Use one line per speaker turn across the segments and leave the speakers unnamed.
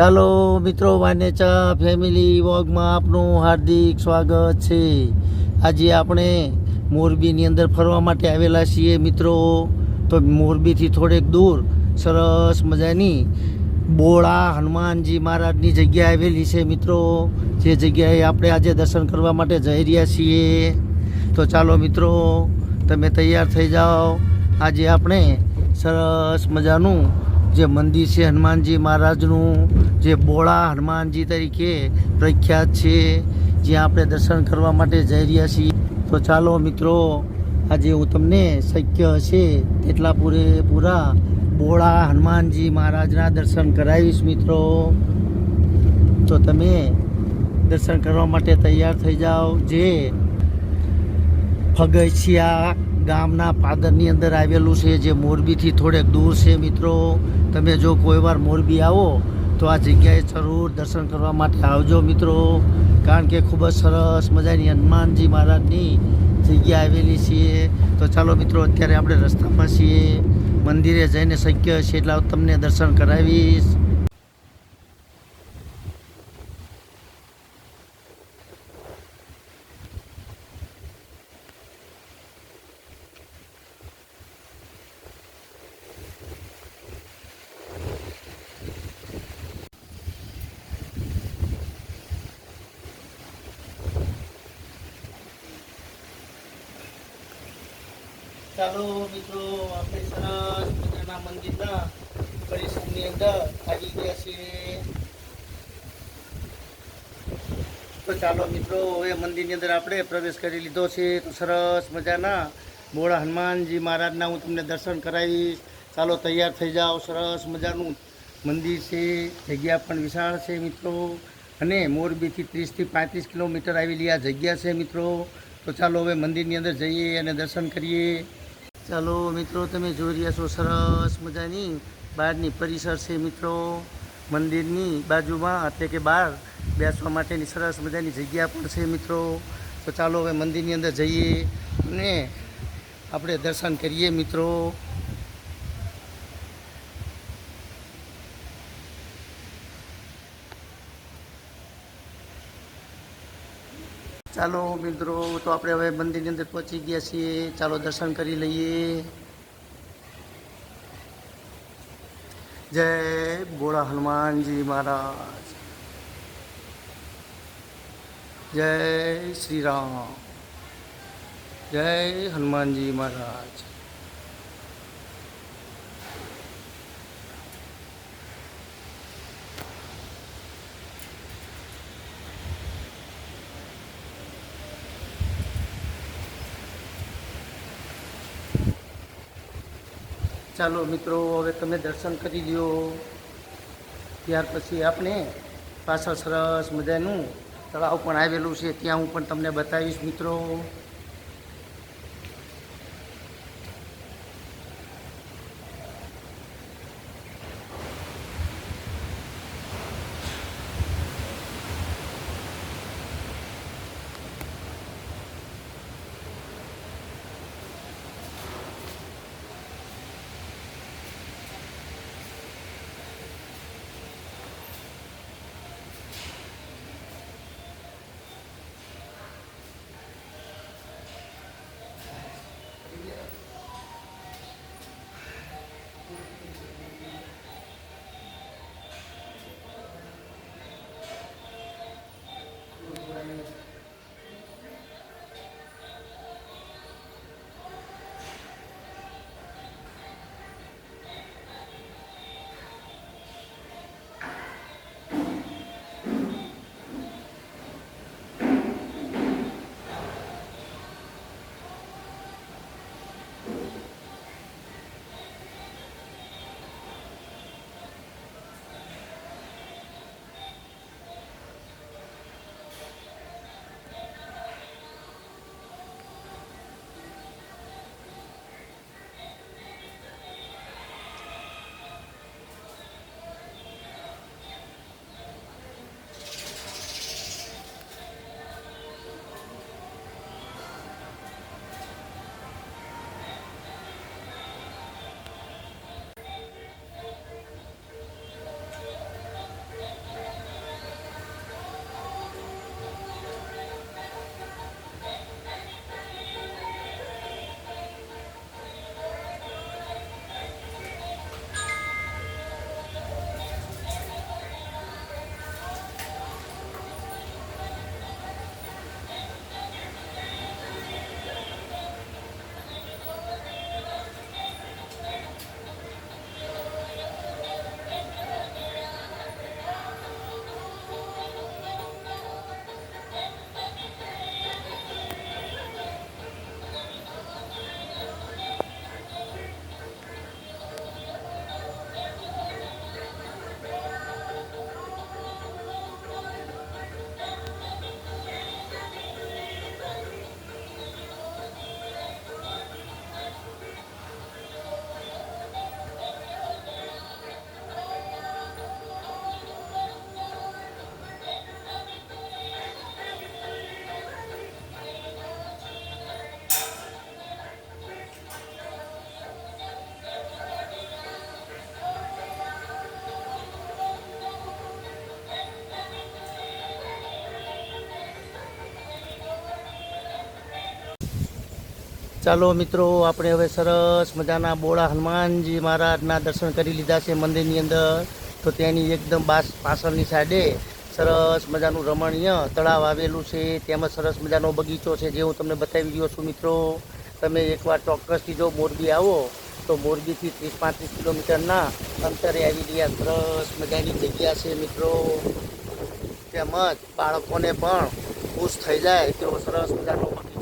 ચાલો મિત્રો વાનેચા ફેમિલી વોગમાં આપનું હાર્દિક સ્વાગત છે. આજે આપણે મોરબીની અંદર ફરવા માટે આવેલા છીએ મિત્રો. તો મોરબીથી થોડેક દૂર, સરસ મજાની બોળા હનુમાનજી મહારાજની જગ્યા આવેલી છે મિત્રો. જે જગ્યાએ આપણે આજે દર્શન કરવા માટે જઈ રહ્યા છીએ. તો ચાલો મિત્રો, તમે તૈયાર થઈ જાઓ. આજે આપણે સરસ મજાનું જે મંદિર છે હનુમાનજી મહારાજનું, જે બોળા હનુમાનજી તરીકે પ્રખ્યાત છે, જ્યાં આપણે દર્શન કરવા માટે જઈ રહ્યા છીએ. તો ચાલો મિત્રો, આજે હું તમને શક્ય હશે તેટલા પૂરેપૂરા બોળા હનુમાનજી મહારાજના દર્શન કરાવીશ મિત્રો. તો તમે દર્શન કરવા માટે તૈયાર થઈ જાઓ. જે ફગસિયા ગામના પાદરની અંદર આવેલું છે, જે મોરબીથી થોડેક દૂર છે મિત્રો. તમે જો કોઈવાર મોરબી આવો, તો આ જગ્યાએ જરૂર દર્શન કરવા માટે આવજો મિત્રો. કારણ કે ખૂબ જ સરસ મજાની હનુમાનજી મહારાજની જગ્યા આવેલી છે. તો ચાલો મિત્રો, અત્યારે આપણે રસ્તામાં છીએ. મંદિરે જઈને શક્ય છે એટલે તમને દર્શન કરાવીશ. ચાલો મિત્રો, આપણે સરસ મજાના મંદિરના પરિસરની અંદર આવી ગયા છીએ. તો ચાલો મિત્રો, હવે મંદિરની અંદર આપણે પ્રવેશ કરી લીધો છે. તો સરસ મજાના મોડા હનુમાનજી મહારાજના હું તમને દર્શન કરાવીશ. ચાલો તૈયાર થઈ જાઓ. સરસ મજાનું મંદિર છે. જગ્યા પણ વિશાળ છે મિત્રો. અને મોરબીથી ત્રીસથી પાંત્રીસ કિલોમીટર આવેલી આ જગ્યા છે મિત્રો. તો ચાલો હવે મંદિરની અંદર જઈએ અને દર્શન કરીએ. ચાલો મિત્રો, તમે જોઈ રહ્યા છો સરસ મજાની બહારની પરિસર છે મિત્રો. મંદિરની બાજુમાં એટલે કે બહાર બેસવા માટેની સરસ મજાની જગ્યા પણ છે મિત્રો. તો ચાલો હવે મંદિરની અંદર જઈએ અને આપણે દર્શન કરીએ મિત્રો. ચાલો મિત્રો, તો આપણે હવે મંદિરની અંદર પહોંચી ગયા છીએ. ચાલો દર્શન કરી લઈએ. જય બોળા હનુમાનજી મહારાજ. જય શ્રી રામ. જય હનુમાનજી મહારાજ. ચાલો મિત્રો, હવે તમે દર્શન કરી લ્યો. ત્યાર પછી આપણે પાછળ સરસ મજાનું તળાવ પણ આવેલું છે. ત્યાં હું પણ તમને બતાવીશ મિત્રો. ચાલો મિત્રો, આપણે હવે સરસ મજાના બોળા હનુમાનજી મહારાજના દર્શન કરી લીધા છે મંદિરની અંદર. તો તેની એકદમ બાસ, પાછળની સાઈડે સરસ મજાનું રમણીય તળાવ આવેલું છે. તેમાં સરસ મજાનો બગીચો છે જે હું તમને બતાવી રહ્યો છું મિત્રો. તમે એકવાર ચોક્કસથી જો મોરબી આવો, તો મોરબીથી ત્રીસ પાંત્રીસ કિલોમીટરના અંતરે આવેલી આ સરસ મજાની જગ્યા છે મિત્રો. તેમજ બાળકોને પણ ખુશ થઈ જાય તેવો સરસ મજાનો બગીચો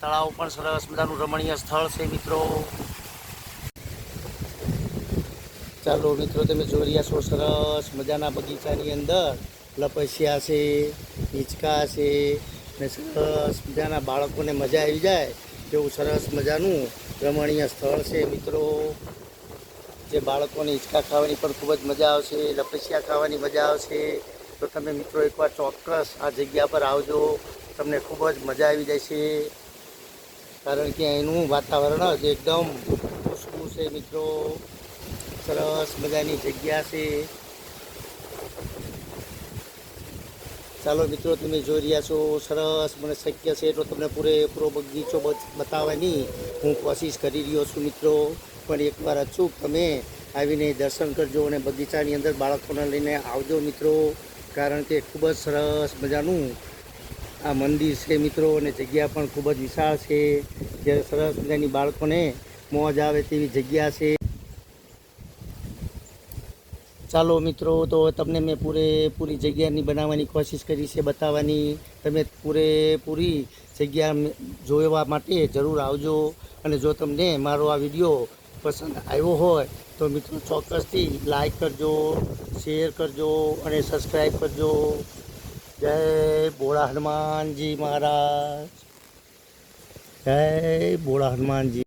તળાવ પણ સરસ મજાનું રમણીય સ્થળ છે, મિત્રો. ચાલો, મિત્રો, તમે જોઈ રહ્યા છો સરસ મજાના બગીચાની અંદર લપસ્યા છે, હિંચકા છે ને સરસ મજાના બાળકોને મજા આવી જાય તેવું સરસ મજાનું રમણીય સ્થળ છે, મિત્રો. જે બાળકોને હિંચકા ખાવાની પણ ખૂબ જ મજા આવશે, લપસ્યા ખાવાની મજા આવશે. તો તમે મિત્રો એકવાર ચોક્કસ આ જગ્યા પર આવજો, તમને ખૂબ જ મજા આવી છે કારણ કે અહીંનું વાતાવરણ જ એકદમ ખુશ્બુ છે, મિત્રો. સરસ મજાની જગ્યા છે. ચાલો, મિત્રો, તમે જોઈ રહ્યા છો, સરસ મને શક્ય છે એટલો તમને પૂરેપૂરો બગીચો બતાવવાની હું કોશિશ કરી રહ્યો છું, મિત્રો. પણ એકવાર અચૂક તમે આવીને દર્શન કરજો અને બગીચાની અંદર બાળકોને લઈને આવજો, મિત્રો. કારણ કે ખૂબ જ સરસ મજાનું આ મંદિર છે મિત્રો, અને જગ્યા પણ ખૂબ જ વિશાળ છે. જ્યારે સરસ મજાની બાળકોને મોજ આવે તેવી જગ્યા છે. ચાલો મિત્રો, તો તમને મેં પૂરેપૂરી જગ્યાની બનાવવાની કોશિશ કરી છે, બતાવવાની. તમે પૂરેપૂરી જગ્યા જોવા માટે જરૂર આવજો. અને જો તમને મારો આ વીડિયો પસંદ આવ્યો હોય, તો મિત્રો ચોક્કસથી લાઈક કરજો, શેર કરજો, અને સબસ્ક્રાઈબ કરજો. જય ભોળા હનુમાનજી મહારાજ. જય ભોળા હનુમાનજી.